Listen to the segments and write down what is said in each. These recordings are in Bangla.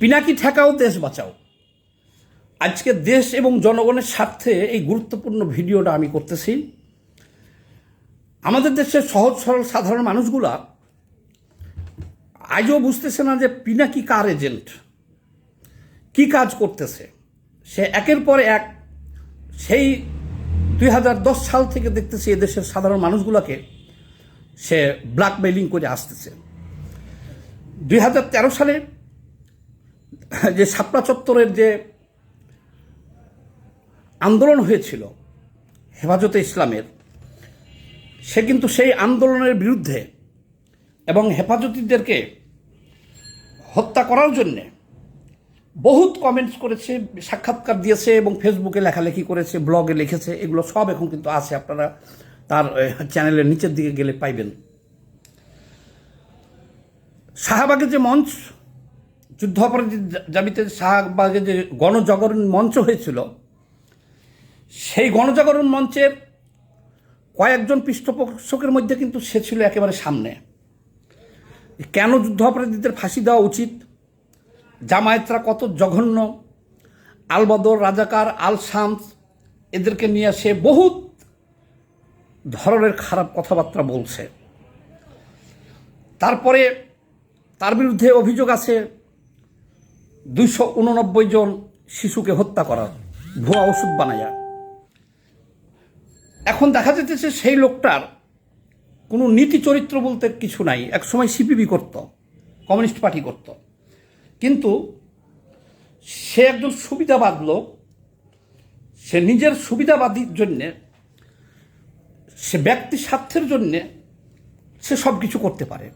পিনাকি ঠেকাও, দেশ বাঁচাও। আজকে দেশ এবং জনগণের স্বার্থে এই গুরুত্বপূর্ণ ভিডিওটা আমি করতেছি। আমাদের দেশের সহজ, সরল, সাধারণ মানুষগুলা আজও বুঝতেছে না যে পিনাকি কার এজেন্ট? কি কাজ করতেছে? সে একের পর এক সেই দুই হাজার দশ সাল থেকে দেখতেছি দেশের সাধারণ মানুষগুলোকে সে ব্ল্যাকমেইলিং করে আসতেছে। দুই হাজার তেরো সালে যে শাপলা চত্বরের যে আন্দোলন হয়েছিল, হেফাজতে ইসলামের, সে কিন্তু সেই আন্দোলনের বিরুদ্ধে এবং হেফাজতিদেরকে হত্যা করার জন্যে বহুত কমেন্টস করেছে, সাক্ষাৎকার দিয়েছে এবং ফেসবুকে লেখালেখি করেছে ব্লগে লিখেছে, এগুলো সব এখন কিন্তু আছে, আপনারা তার চ্যানেলের নিচের দিকে গেলে পাইবেন। শাহবাগের যে মঞ্চ যুদ্ধাপরাধী দাবিতে শাহবাগে যে গণজাগরণ মঞ্চ হয়েছিল, সেই গণজাগরণ মঞ্চের কয়েকজন পৃষ্ঠপোষকের মধ্যে কিন্তু সে ছিল একেবারে সামনে। কেন যুদ্ধাপরাধীদের ফাঁসি দেওয়া উচিত? জামায়াতরা কত জঘন্য। আলবদর, রাজাকার আল শামস এদেরকে নিয়ে সে বহুত ধরনের খারাপ কথাবার্তা বলছে। তারপরে তার বিরুদ্ধে অভিযোগ আছে দুইশো উননব্বই জন শিশুকে হত্যা করার ভুয়া ওষুধ বানাইয়া এখন দেখা যেতেছে সেই লোকটার কোনো নীতি চরিত্র বলতে কিছু নাই। একসময় সিপিবি করত, কমিউনিস্ট পার্টি করত। কিন্তু সে একজন সুবিধাবাদ লোক, সে নিজের সুবিধাবাদীর জন্যে, সে ব্যক্তি স্বার্থের জন্যে সে সব কিছু করতে পারে।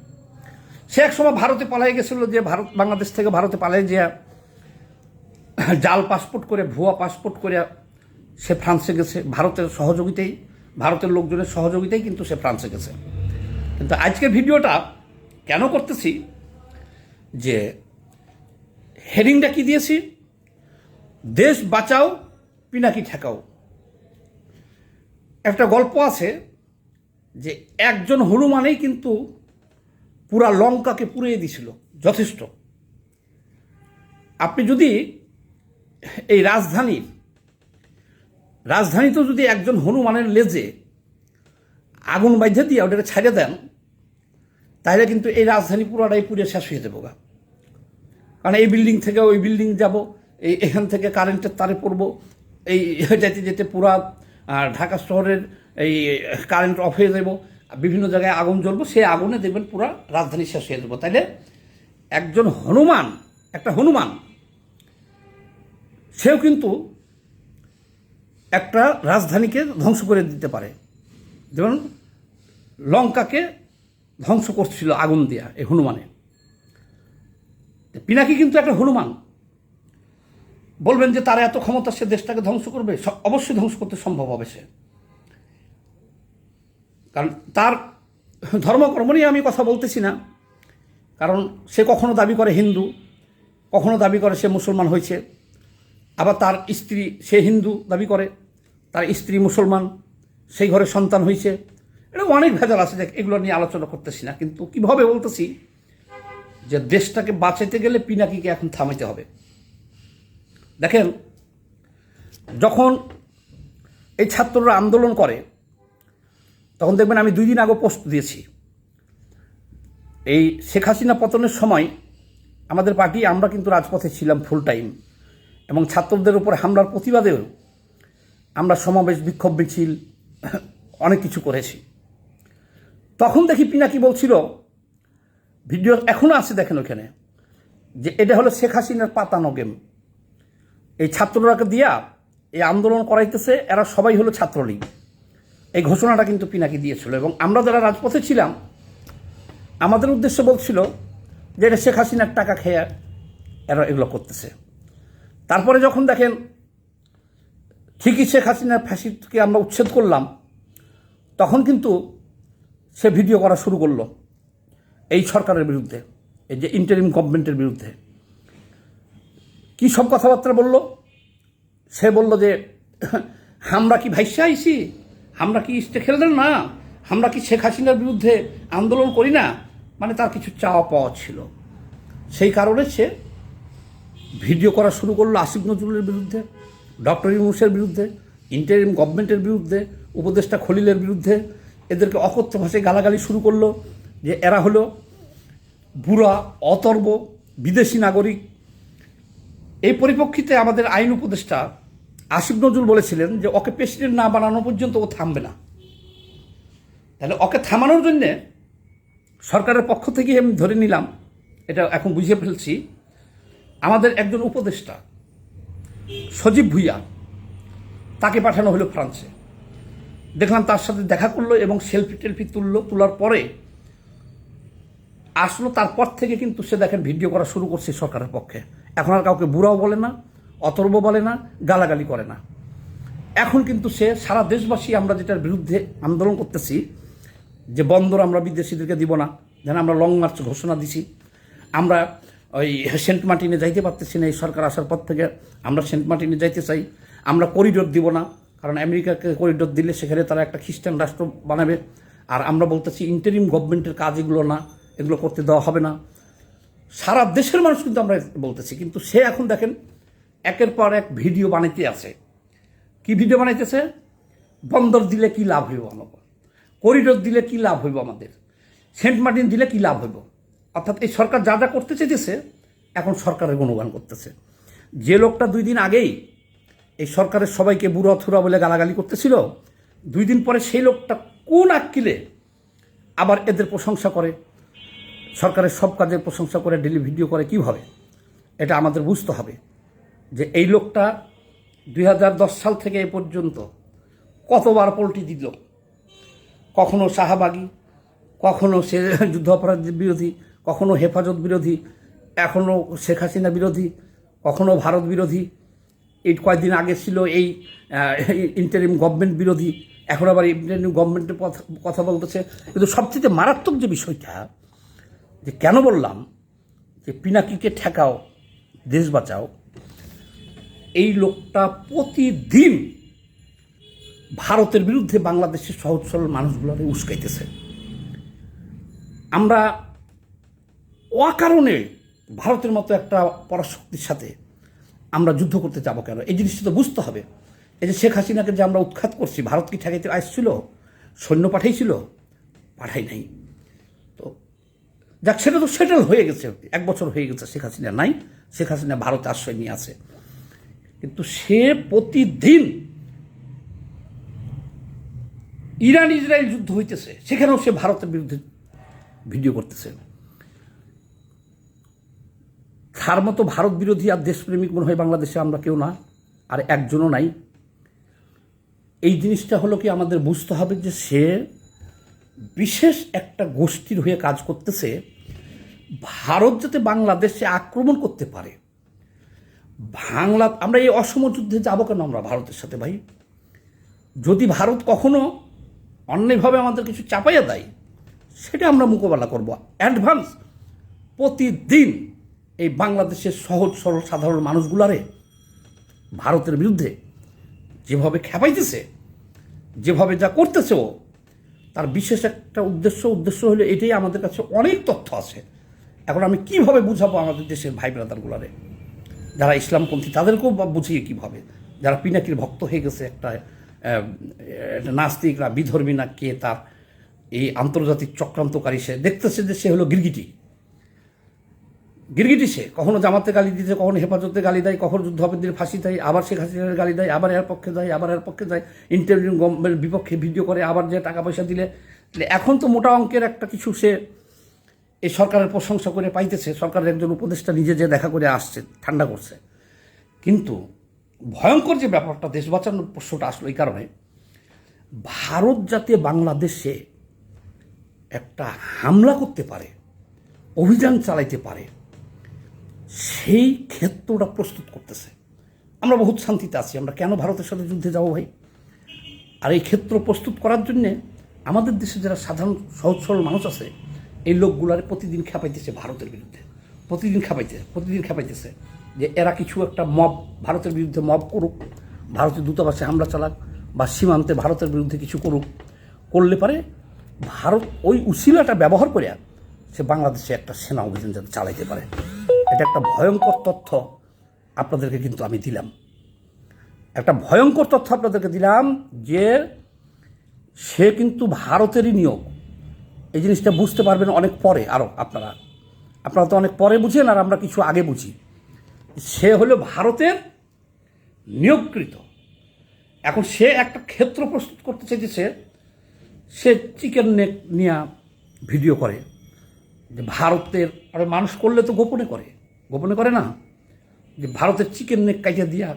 সে একসময় ভারতে পালাই গেছিল যে ভারত বাংলাদেশ থেকে ভারতে পালাই যে জাল পাসপোর্ট করে, ভুয়া পাসপোর্ট করে সে ফ্রান্সে গেছে। ভারতের সহযোগিতাই, ভারতের লোকজনের সহযোগিতাই কিন্তু সে ফ্রান্সে গেছে। কিন্তু আজকের ভিডিওটা কেন করতেছি? যে হেডিংটা কি দিয়েছি? দেশ বাঁচাও, পিনাকি ঠেকাও। একটা গল্প আছে যে একজন হনুমানেই কিন্তু পুরা লঙ্কাকে পুড়িয়ে দিছিল, যথেষ্ট। আপনি যদি এই রাজধানীর রাজধানীতেও যদি একজন হনুমানের লেজে আগুন বাইধে দিয়ে ওটাকে ছাড়িয়ে দেন, তাহলে কিন্তু এই রাজধানী পুরাটাই পুড়ে শেষ হয়ে যাব গা। কারণ এই বিল্ডিং থেকে ওই বিল্ডিং যাব, এই এখান থেকে কারেন্টের তারে পড়ব, এই যেতে যেতে পুরা ঢাকা শহরের এই কারেন্ট অফ হয়ে যাব বিভিন্ন জায়গায় আগুন জ্বলবো, সেই আগুনে দেখবেন পুরা রাজধানী শেষ হয়ে যাব। তাইলে একজন হনুমান, একটা হনুমান, সেও কিন্তু একটা রাজধানীকে ধ্বংস করে দিতে পারে। যেমন লঙ্কাকে ধ্বংস করছিল আগুন দিয়া এই হনুমানে। পিনাকি কিন্তু একটা হনুমান। বলবেন যে তার এত ক্ষমতা সে দেশটাকে ধ্বংস করবে? অবশ্যই ধ্বংস করতে সম্ভব হবে সে। কারণ তার ধর্মকর্ম নিয়ে আমি কথা বলতেছি না। কারণ সে কখনো দাবি করে হিন্দু, কখনো দাবি করে সে মুসলমান হয়েছে। আবার তার স্ত্রী, সে হিন্দু দাবি করে, তার স্ত্রী মুসলমান, সেই ঘরে সন্তান হয়েছে। এটা অনেক ভেজাল আছে, দেখ, এগুলো নিয়ে আলোচনা করতেছি না। কিন্তু কীভাবে বলতেছি যে দেশটাকে বাঁচাতে গেলে পিনাকিকে এখন থামাইতে হবে। দেখেন, যখন এই ছাত্ররা আন্দোলন করে তখন দেখবেন আমি দুই দিন আগে পোস্ট দিয়েছি। এই শেখ হাসিনা পতনের সময় আমাদের পার্টি, আমরা কিন্তু রাজপথে ছিলাম ফুল টাইম এবং ছাত্রদের উপর হামলার প্রতিবাদেও আমরা সমাবেশ, বিক্ষোভ মিছিল, অনেক কিছু করেছি। তখন দেখি পিনাকি বলছিল, ভিডিও এখনও আছে দেখেন ওখানে, যে এটা হলো শেখ হাসিনার পাতানো গেম এই ছাত্ররাকে দিয়া এই আন্দোলন করাইতেছে, এরা সবাই হলো ছাত্রলীগ। এই ঘোষণাটা কিন্তু পিনাকি দিয়েছিল এবং আমরা যারা রাজপথে ছিলাম, আমাদের উদ্দেশ্য বলছিল যে এটা শেখ হাসিনার টাকা খেয়ে এরা এগুলো করতেছে। তারপরে যখন দেখেন ঠিকই শেখ হাসিনার ফ্যাসিদকে আমরা উচ্ছেদ করলাম, তখন কিন্তু সে ভিডিও করা শুরু করল এই সরকারের বিরুদ্ধে, এই যে ইন্টারিম গভর্নমেন্টের বিরুদ্ধে। কি সব কথাবার্তা বলল? সে বলল যে আমরা কি ভাইসা আইছি আমরা কি ইস্টে খেললেন না। আমরা কি শেখ হাসিনার বিরুদ্ধে আন্দোলন করি না? মানে তার কিছু চাওয়া পাওয়া ছিল। সেই কারণে সে ভিডিও করা শুরু করল আসিফ নজরুলের বিরুদ্ধে, ডক্টর ইউনুসের বিরুদ্ধে ইন্টারিম গভর্নমেন্টের বিরুদ্ধে, উপদেষ্টা খলিলের বিরুদ্ধে। এদেরকে অকথ্য ভাষায় গালাগালি শুরু করল যে এরা হলো বুড়া, অতর্ব, বিদেশি নাগরিক। এই পরিপ্রেক্ষিতে আমাদের আইন উপদেষ্টা আসিফ নজরুল বলেছিলেন যে, ওকে প্রেসিডেন্ট না বানানো পর্যন্ত ও থামবে না। তাহলে ওকে থামানোর জন্যে সরকারের পক্ষ থেকে আমি ধরে নিলাম, এটা এখন বুঝিয়ে ফেলছি, আমাদের একজন উপদেষ্টা, সজীব ভুইয়া, তাকে পাঠানো হলো ফ্রান্সে। দেখলাম তার সাথে দেখা করল এবং সেলফি টেলফি তুললো, তোলার পরে আসলো, তারপর থেকে কিন্তু সে দেখেন ভিডিও করা শুরু করছে সরকারের পক্ষে। এখন আর কাউকে বুড়াও বলে না অতর্ব বলে না, গালাগালি করে না। এখন কিন্তু সে সারা দেশবাসী আমরা যেটার বিরুদ্ধে আন্দোলন করতেছি, যে বন্দর আমরা বিদেশিদেরকে দিব না, যেন আমরা লং মার্চ ঘোষণা দিছি, আমরা ওই সেন্ট মার্টিনে যাইতে পারতেছি না, এই সরকার আসার পর থেকে আমরা সেন্ট মার্টিনে যাইতে চাই, আমরা করিডোর দিব না, কারণ আমেরিকাকে করিডোর দিলে সেখানে তারা একটা খ্রিস্টান রাষ্ট্র বানাবে, আর আমরা বলতেছি ইন্টারিম গভর্নমেন্টের কাজ এগুলো না, এগুলো করতে দেওয়া হবে না। সারা দেশের মানুষ কিন্তু আমরা বলতেছি, কিন্তু সে এখন দেখেন একের পর এক ভিডিও বানাইতে আছে। কি ভিডিও বানাইতেছে বন্দর দিলে কি লাভ হইব আমাকে করিডোর দিলে কি লাভ হইব আমাদের? সেন্ট মার্টিন দিলে কি লাভ হইব? অর্থাৎ এই সরকার যা যা করতে চেয়েছে এখন সরকারের গুণগান করতেছে। যে লোকটা দুই দিন আগেই এই সরকারের সবাইকে বুড়ো থুরা বলে গালাগালি করতেছিল, দুই দিন পরে সেই লোকটা কোন আক্কিলে আবার এদের প্রশংসা করে? সরকারের সব কাজের প্রশংসা করে, ডেলি ভিডিও করে কীভাবে এটা আমাদের বুঝতে হবে। যে এই লোকটা দুই হাজার দশ সাল থেকে এ পর্যন্ত কতবার পোল্টি দিল? কখনো শাহবাগী, কখনো সে যুদ্ধ বিরোধী, কখনো হেফাজত বিরোধী এখনও শেখ হাসিনা বিরোধী, কখনো ভারত বিরোধী। এই কয়েকদিন আগে ছিল এই ইন্টারিম গভর্নমেন্ট বিরোধী, এখন আবার ইন্টারিম গভর্নমেন্টের কথা বলতেছে। কিন্তু সবচেয়ে মারাত্মক যে বিষয়টা, যে কেন বললাম, যে পিনাকিকে ঠেকাও, দেশ বাঁচাও এই লোকটা প্রতিদিন ভারতের বিরুদ্ধে বাংলাদেশের সহজ সরল মানুষগুলোরে উস্কাইতেছে। আমরা অকারণে ভারতের মতো একটা পরাশক্তির সাথে আমরা যুদ্ধ করতে যাব কেন? এই জিনিসটা তো বুঝতে হবে। এই যে শেখ হাসিনাকে যে আমরা উৎখাত করছি, ভারত কি ঠেকাইতে আসছিল? সৈন্য পাঠাইছিল? পাঠাই নাই। তো যাক, সেটা তো সেটেল হয়ে গেছে। এক বছর হয়ে গেছে শেখ হাসিনা নাই। শেখ হাসিনা ভারতে আশ্রয় নিয়ে আছে। কিন্তু সে প্রতিদিন ইরান ইসরায়েল যুদ্ধ হইতেছে, সেখানেও সে ভারতের বিরুদ্ধে ভিডিও করতেছে। তার মতো ভারত বিরোধী আর দেশপ্রেমিক মনে হয় বাংলাদেশে আমরা কেউ না, আর একজনও নাই। এই জিনিসটা হলো কি, আমাদের বুঝতে হবে যে সে বিশেষ একটা গোষ্ঠীর হয়ে কাজ করতেছে, ভারত যাতে বাংলাদেশে আক্রমণ করতে পারে। বাংলা, আমরা এই অসম যুদ্ধে যাব কেন আমরা ভারতের সাথে ভাই? যদি ভারত কখনো অন্যায়ভাবে আমাদের কিছু চাপাইয়া দেয়, সেটা আমরা মোকাবেলা করব অ্যাডভান্স প্রতিদিন এই বাংলাদেশের সহজ, সরল, সাধারণ মানুষগুলারে ভারতের বিরুদ্ধে যেভাবে খেপাইতেছে, যেভাবে যা করতেছে ও তার বিশেষ একটা উদ্দেশ্য উদ্দেশ্য হলো এটাই আমাদের কাছে অনেক তথ্য আছে। এখন আমি কীভাবে বুঝাবো আমাদের দেশের ভাই ব্রাদারগুলারে যারা ইসলামপন্থী তাদেরকেও বুঝিয়ে কীভাবে যারা পিনাকির ভক্ত হয়ে গেছে একটা আহ, একটা নাস্তিক না বিধর্মী না কে তার এই আন্তর্জাতিক চক্রান্তকারী সে? দেখতেছে যে সে হলো গিরগিটি। গিরগিটি সে। কখনো জামাতে গালি দিতে কখনো হেফাজতে গালি দেয় কখনো যুদ্ধ দিলে ফাঁসি দেয় আবার শেখ হাসিনার গালি দেয় আবার এর পক্ষে যায় আবার এর পক্ষে যায়। ইন্টারভিউ গভর্নমেন্টের বিপক্ষে ভিডিও করে আবার যে টাকা পয়সা দিলে। এখন তো মোটা অঙ্কের একটা কিছু সে এই সরকারের প্রশংসা করে পাইতেছে, সরকারের একজন উপদেষ্টা নিজে যে দেখা করে আসছে ঠান্ডা করছে। কিন্তু ভয়ঙ্কর যে ব্যাপারটা দেশ বাঁচানোর প্রশ্নটা আসলো এই কারণে, ভারত যাতে বাংলাদেশে একটা হামলা করতে পারে, অভিযান চালাইতে পারে, সেই ক্ষেত্রটা প্রস্তুত করতেছে। আমরা বহুত শান্তিতে আছি, আমরা কেন ভারতের সাথে যুদ্ধে যাব ভাই? আর এই ক্ষেত্র প্রস্তুত করার জন্যে আমাদের দেশে যারা সাধারণ, সহজ, সরল মানুষ আছে এই লোকগুলার প্রতিদিন খেপাইতেছে ভারতের বিরুদ্ধে। প্রতিদিন খেপাইতেছে প্রতিদিন খেপাইতেছে যে এরা কিছু একটা মব, ভারতের বিরুদ্ধে মব করুক ভারতের দূতাবাসে হামলা চালাক বা সীমান্তে ভারতের বিরুদ্ধে কিছু করুক, করলে পারে ভারত ওই উশিলাটা ব্যবহার করে সে বাংলাদেশে একটা সেনা অভিযান যাতে চালাইতে পারে। এটা একটা ভয়ঙ্কর তথ্য আপনাদেরকে কিন্তু আমি দিলাম। একটা ভয়ঙ্কর তথ্য আপনাদেরকে দিলাম যে সে কিন্তু ভারতেরই নিয়োগ। এই জিনিসটা বুঝতে পারবেন অনেক পরে আরও আপনারা। আপনারা তো অনেক পরে বুঝেন আর আমরা কিছু আগে বুঝি। সে হলো ভারতের নিয়োগকৃত। এখন সে একটা ক্ষেত্র প্রস্তুত করতে চাইতেছে সে চিকেন নেক নিয়ে ভিডিও করে। যে ভারতের, আরে মানুষ করলে তো গোপনে করে। গোপনে করে না? যে ভারতের চিকেন নেক কাইটা দিয়া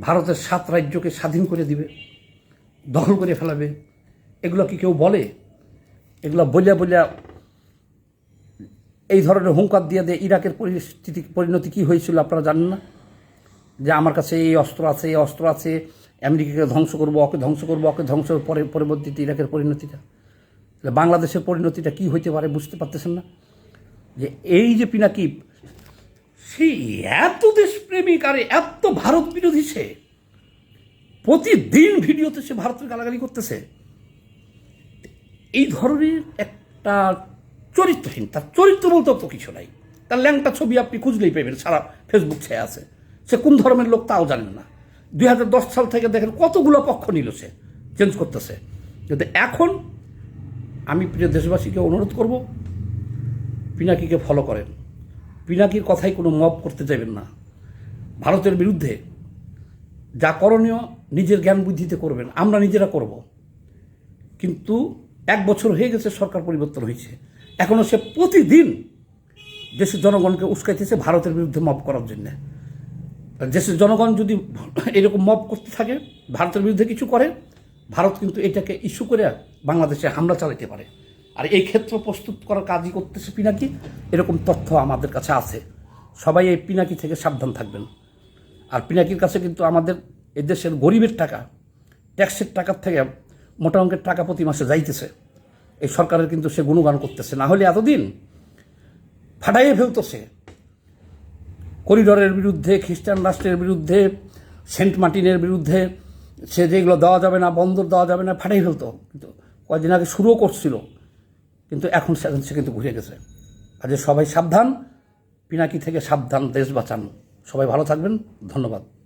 ভারতের সাত রাজ্যকে স্বাধীন করে দিবে, দখল করে ফেলাবে। এগুলো কি কেউ বলে? এগুলো বলিয়া বলিয়া এই ধরনের হুঙ্কার দিয়ে দিয়ে ইরাকের পরিস্থিতি, পরিণতি কী হয়েছিল আপনারা জানেন না? যে আমার কাছে এই অস্ত্র আছে, এই অস্ত্র আছে, আমেরিকাকে ধ্বংস করব, ওকে ধ্বংস করব, ওকে ধ্বংস পরে, পরবর্তীতে ইরাকের পরিণতিটা। তাহলে বাংলাদেশের পরিণতিটা কি হইতে পারে বুঝতে পারতেছেন না? যে এই যে পিনাকি সেই এত দেশপ্রেমিক আর এত ভারত বিরোধী সে, প্রতিদিন ভিডিওতে সে ভারতের গালাগালি করতেছে। এই ধরনের একটা চরিত্রহীন, তার চরিত্র বলতেও তো কিছু নাই। তার ল্যাংটা ছবি আপনি খুঁজলেই পাবেন, সারা ফেসবুক ছেয়ে আছে। সে কোন ধর্মের লোক তাও জানেন না। দু হাজার দশ সাল থেকে দেখেন কতগুলো পক্ষ নিল সে চেঞ্জ করতেছে। কিন্তু এখন আমি প্রিয় দেশবাসীকে অনুরোধ করব, পিনাকিকে ফলো করেন। পিনাকির কথাই কোনো মব করতে যাবেন না। ভারতের বিরুদ্ধে যা করণীয়, নিজের জ্ঞান বুদ্ধিতে করবেন, আমরা নিজেরা করব। কিন্তু এক বছর হয়ে গেছে সরকার পরিবর্তন হয়েছে। এখনও সে প্রতিদিন দেশের জনগণকে উস্কাইতেছে ভারতের বিরুদ্ধে মব করার জন্যে। দেশের জনগণ যদি এরকম মব করতে থাকে, ভারতের বিরুদ্ধে কিছু করে, ভারত কিন্তু এটাকে ইস্যু করে বাংলাদেশে হামলা চালাতে পারে। আর এই ক্ষেত্র প্রস্তুত করার কাজই করতেছে পিনাকি, এরকম তথ্য আমাদের কাছে আছে। সবাই এই পিনাকি থেকে সাবধান থাকবেন। আর পিনাকির কাছে কিন্তু আমাদের এদেশের গরিবের টাকা, ট্যাক্সের টাকার থেকে মোটা অঙ্কের টাকা প্রতি মাসে যাইতেছে। এই সরকারের কিন্তু সে গুণগান করতেছে। না হলে এতদিন ফাটাইয়ে ফেলতেছে। করিডরের বিরুদ্ধে, খ্রিস্টান রাষ্ট্রের বিরুদ্ধে, সেন্ট মার্টিনের বিরুদ্ধে সে যেগুলো দেওয়া যাবে না, বন্দর দেওয়া যাবে না ফাটাই ফেলতো। কিন্তু কয়েকদিন আগে শুরুও করছিল। কিন্তু এখন সে সে কিন্তু ঘুরে গেছে। কাজে সবাই সাবধান। পিনাকি থেকে সাবধান, দেশ বাঁচান। সবাই ভালো থাকবেন। ধন্যবাদ।